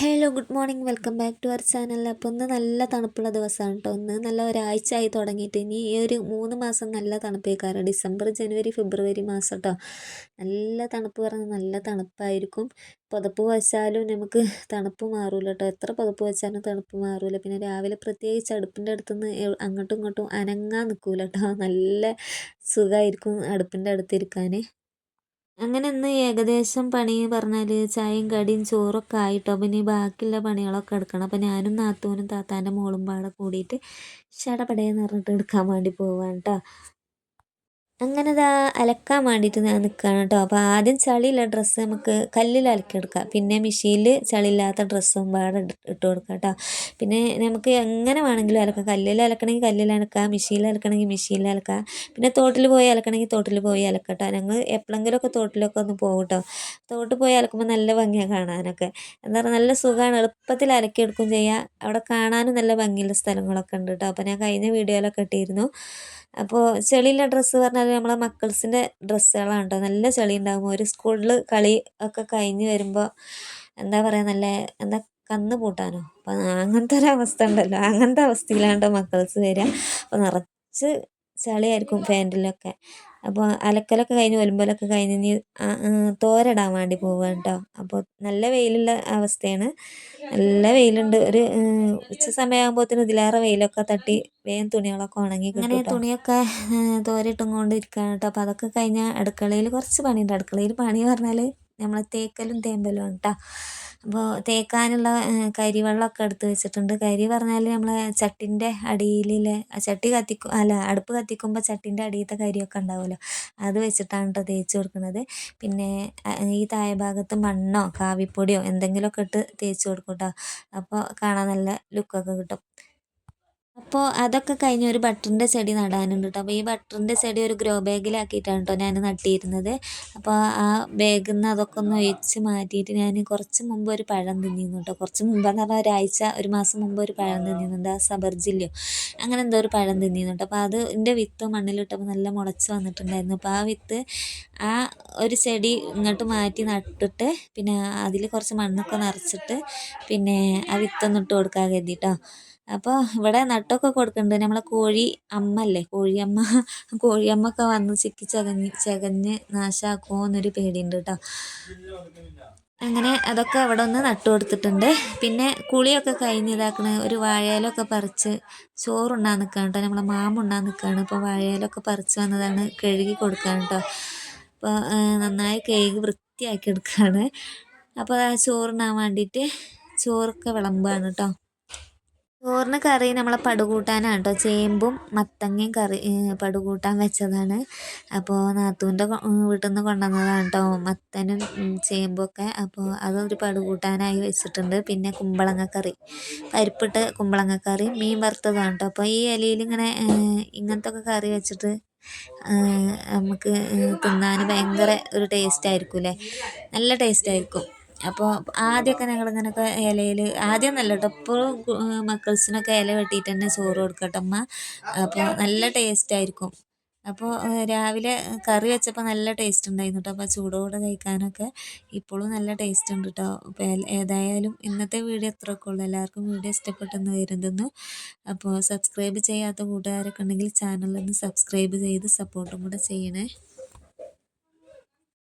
Hello good morning. Welcome back to our channel. അപ്പോൾ ഇന്ന് നല്ല തണുപ്പുള്ള ദിവസമാണ് കേട്ടോ ഒന്ന് നല്ല ഒരാഴ്ച ആയി തുടങ്ങിയിട്ട്. ഇനി ഈ ഒരു മൂന്ന് മാസം നല്ല തണുപ്പേക്കാറ് ഡിസംബർ ജനുവരി ഫെബ്രുവരി മാസം കേട്ടോ നല്ല തണുപ്പ് പറഞ്ഞാൽ നല്ല തണുപ്പായിരിക്കും. പുതപ്പ് വച്ചാലും നമുക്ക് തണുപ്പ് മാറൂല കേട്ടോ എത്ര പുതപ്പ് വച്ചാലും തണുപ്പ് മാറൂല. പിന്നെ രാവിലെ പ്രത്യേകിച്ച് അടുപ്പിന്റെ അടുത്തുനിന്ന് അങ്ങോട്ടും ഇങ്ങോട്ടും അനങ്ങാൻ നിൽക്കൂല കേട്ടോ നല്ല സുഖമായിരിക്കും അടുപ്പിന്റെ അടുത്തിരിക്കാൻ അങ്ങനെ ഇന്ന് ഏകദേശം പണി പറഞ്ഞാൽ ചായയും കടിയും ചോറൊക്കെ ആയിട്ടോ. പിന്നെ ബാക്കിയുള്ള പണികളൊക്കെ എടുക്കണം. അപ്പോൾ ഞാനും നാത്തൂനും താത്താന്റെ മോളും പാടെ കൂടിയിട്ട് ചടപടയെന്ന് പറഞ്ഞിട്ട് എടുക്കാൻ വേണ്ടി പോവാണ് കേട്ടോ അങ്ങനെ ഇതാ അലക്കാൻ വേണ്ടിയിട്ട് ഞാൻ നിൽക്കുകയാണ് കേട്ടോ അപ്പോൾ ആദ്യം ചളിയുള്ള ഡ്രസ്സ് നമുക്ക് കല്ലിൽ അലക്കിയെടുക്കാം പിന്നെ മെഷീനിൽ ചളിയില്ലാത്ത ഡ്രസ്സും പാടെ ഇട്ട് കൊടുക്കാം കേട്ടോ പിന്നെ നമുക്ക് എങ്ങനെ വേണമെങ്കിലും അലക്കാം. കല്ലിൽ അലക്കണമെങ്കിൽ കല്ലിൽ അലക്കാം. മെഷീനിൽ അലക്കണമെങ്കിൽ മെഷീനിൽ അലക്കാം. പിന്നെ തോട്ടിൽ പോയി അലക്കണമെങ്കിൽ തോട്ടിൽ പോയി അലക്കാം കേട്ടോ ഞങ്ങൾ എപ്പോഴെങ്കിലുമൊക്കെ തോട്ടിലൊക്കെ ഒന്ന് പോകും കേട്ടോ തോട്ടിൽ പോയി അലക്കുമ്പോൾ നല്ല ഭംഗിയാണ് കാണാനൊക്കെ. എന്താ പറയുക നല്ല സുഖമാണ് എളുപ്പത്തിൽ അലക്കിയെടുക്കും ചെയ്യാം. അവിടെ കാണാനും നല്ല ഭംഗിയുള്ള സ്ഥലങ്ങളൊക്കെ ഉണ്ട് കേട്ടോ അപ്പോൾ ഞാൻ കഴിഞ്ഞ വീഡിയോയിലൊക്കെ ഇട്ടിരുന്നു. അപ്പോൾ ചെളിയുള്ള ഡ്രസ്സ് പറഞ്ഞാൽ നമ്മളെ മക്കൾസിന്റെ ഡ്രസ്സുകളാണ് കേട്ടോ നല്ല ചെളി ഉണ്ടാകും ഒരു സ്കൂളിൽ കളി ഒക്കെ കഴിഞ്ഞ് വരുമ്പോൾ എന്താ പറയുക നല്ല എന്താ കന്ന് പൂട്ടാനോ? അപ്പം അങ്ങനത്തെ ഒരു അവസ്ഥ ഉണ്ടല്ലോ. അങ്ങനത്തെ അവസ്ഥയിലാണ് കേട്ടോ മക്കൾസ് വരിക അപ്പോൾ നിറച്ച് ചളിയായിരിക്കും ഫാനിലൊക്കെ അപ്പോൾ അലക്കലൊക്കെ കഴിഞ്ഞ് ഒലുമ്പലൊക്കെ കഴിഞ്ഞ് ഇനി തോരടാൻ വേണ്ടി പോവുക കേട്ടോ അപ്പോൾ നല്ല വെയിലുള്ള അവസ്ഥയാണ്. നല്ല വെയിലുണ്ട്. ഒരു ഉച്ച സമയമാകുമ്പോഴത്തേനും ഇതിലേറെ വെയിലൊക്കെ തട്ടി വേഗം തുണികളൊക്കെ ഉണങ്ങി അങ്ങനെ തുണിയൊക്കെ തോരയിട്ടും കൊണ്ട് ഇരിക്കുകയാണ് കേട്ടോ അപ്പോൾ അതൊക്കെ കഴിഞ്ഞാൽ അടുക്കളയിൽ കുറച്ച് പണിയുണ്ട്. അടുക്കളയിൽ പണി പറഞ്ഞാൽ നമ്മൾ തേക്കലും തേമ്പലും ആണ് കേട്ടോ അപ്പോൾ തേക്കാനുള്ള കരിവെള്ളമൊക്കെ എടുത്ത് വെച്ചിട്ടുണ്ട്. കരി പറഞ്ഞാൽ നമ്മൾ ചട്ടിന്റെ അടിയിലെ ചട്ടി കത്തിക്കും അല്ല അടുപ്പ് കത്തിക്കുമ്പോൾ ചട്ടിന്റെ അടിയിലത്തെ കരിയൊക്കെ ഉണ്ടാവുമല്ലോ. അത് വെച്ചിട്ടാണ് കേട്ടോ തേച്ച് കൊടുക്കുന്നത്. പിന്നെ ഈ താഴെ ഭാഗത്ത് മണ്ണോ കാവിപ്പൊടിയോ എന്തെങ്കിലുമൊക്കെ ഇട്ട് തേച്ച് കൊടുക്കും കേട്ടോ അപ്പോൾ കാണാൻ നല്ല ലുക്കൊക്കെ കിട്ടും. അപ്പോൾ അതൊക്കെ കഴിഞ്ഞ് ഒരു ബട്ടറിന്റെ ചെടി നടാനുണ്ട് കേട്ടോ അപ്പോൾ ഈ ബട്ടറിന്റെ ചെടി ഒരു ഗ്രോ ബാഗിലാക്കിയിട്ടാണ് കേട്ടോ ഞാൻ നട്ടിയിരുന്നത് അപ്പോൾ ആ ബാഗിൽ നിന്ന് അതൊക്കെ ഒന്ന് ഒഴിച്ച് മാറ്റിയിട്ട് ഞാൻ കുറച്ച് മുമ്പ് ഒരു പഴം തിന്നിരുന്നു കേട്ടോ കുറച്ച് മുമ്പെന്ന് പറഞ്ഞാൽ ഒരാഴ്ച ഒരു മാസം മുമ്പ് ഒരു പഴം തിന്നിരുന്നുണ്ട് ആ സബർജില്ലയോ അങ്ങനെ എന്തോ ഒരു പഴം തിന്നിരുന്നു കേട്ടോ അപ്പോൾ അത് എന്റെ വിത്ത് മണ്ണിലിട്ടപ്പോൾ നല്ല മുളച്ച് വന്നിട്ടുണ്ടായിരുന്നു. അപ്പോൾ ആ വിത്ത് ആ ഒരു ചെടി ഇങ്ങോട്ട് മാറ്റി നട്ടിട്ട് പിന്നെ അതിൽ കുറച്ച് മണ്ണൊക്കെ നിറച്ചിട്ട് പിന്നെ ആ വിത്തൊന്നിട്ട് കൊടുക്കാൻ കരുതിട്ടോ. അപ്പോൾ ഇവിടെ നട്ടൊക്കെ കൊടുക്കുന്നുണ്ട് നമ്മളെ കോഴി അമ്മല്ലേ? കോഴിയമ്മ. കോഴിയമ്മ വന്ന് ചിക്കി ചകഞ്ഞ് ചകഞ്ഞ് നാശാക്കുമോന്നൊരു പേടിയുണ്ട് കേട്ടോ അങ്ങനെ അതൊക്കെ അവിടെ ഒന്ന് നട്ടു കൊടുത്തിട്ടുണ്ട്. പിന്നെ കുളിയൊക്കെ കഴിഞ്ഞ് ഇതാക്കണ. ഒരു വാഴയിലൊക്കെ പറിച്ച് ചോറുണ്ടാ നിൽക്കുകയാണ് കേട്ടോ നമ്മളെ മാമുണ്ടാ നിൽക്കുകയാണ് ഇപ്പോൾ വാഴയിലൊക്കെ പറിച്ച് വന്നതാണ് കഴുകി കൊടുക്കാൻ കേട്ടോ അപ്പോൾ നന്നായി കഴുകി വൃത്തിയാക്കി എടുക്കുകയാണ് അപ്പോൾ ചോറുണ്ണാൻ വേണ്ടിയിട്ട് ചോറൊക്കെ വിളമ്പാണ് കേട്ടോ ചോറിന് കറി നമ്മളെ പടുകൂട്ടാനാണ് കേട്ടോ ചേമ്പും മത്തങ്ങയും കറി പടുകൂട്ടാൻ വെച്ചതാണ്. അപ്പോൾ നാത്തൂന്റെ വീട്ടിൽ നിന്ന് കൊണ്ടുവന്നതാണ് കേട്ടോ മത്തനും ചേമ്പൊക്കെ അപ്പോൾ അതൊരു പടുകൂട്ടാനായി വെച്ചിട്ടുണ്ട്. പിന്നെ കുമ്പളങ്ങക്കറി പരിപ്പിട്ട പരിപ്പിട്ട് കുമ്പളങ്ങ കറി മീൻ വറുത്തതാണ് കേട്ടോ അപ്പോൾ ഈ ഇലയിൽ ഇങ്ങനെ ഇങ്ങനത്തെ ഒക്കെ കറി വെച്ചിട്ട് നമുക്ക് തിന്നാൻ ഭയങ്കര ഒരു ടേസ്റ്റ് ആയിരിക്കും അല്ലേ നല്ല ടേസ്റ്റ് ആയിരിക്കും. അപ്പോൾ ആദ്യമൊക്കെ ഞങ്ങളിങ്ങനെയൊക്കെ ഇലയിൽ ആദ്യം നല്ല കേട്ടോ എപ്പോഴും മക്കൾസിനൊക്കെ ഇല വെട്ടിയിട്ട് തന്നെ ചോറ് കൊടുക്കട്ടെ അമ്മ അപ്പോൾ നല്ല ടേസ്റ്റ് ആയിരിക്കും. അപ്പോൾ രാവിലെ കറി വെച്ചപ്പോൾ നല്ല ടേസ്റ്റ് ഉണ്ടായിരുന്നു കേട്ടോ അപ്പോൾ ചൂടോടെ കഴിക്കാനൊക്കെ ഇപ്പോഴും നല്ല ടേസ്റ്റ് ഉണ്ട് കേട്ടോ അപ്പോൾ ഏതായാലും ഇന്നത്തെ വീഡിയോ എത്രയൊക്കെ ഉള്ളൂ. എല്ലാവർക്കും വീഡിയോ ഇഷ്ടപ്പെട്ടെന്ന് കരുതുന്നു. അപ്പോൾ സബ്സ്ക്രൈബ് ചെയ്യാത്ത കൂട്ടുകാരൊക്കെ ഉണ്ടെങ്കിൽ ചാനലൊന്ന് സബ്സ്ക്രൈബ് ചെയ്ത് സപ്പോർട്ടും കൂടെ ചെയ്യണേ.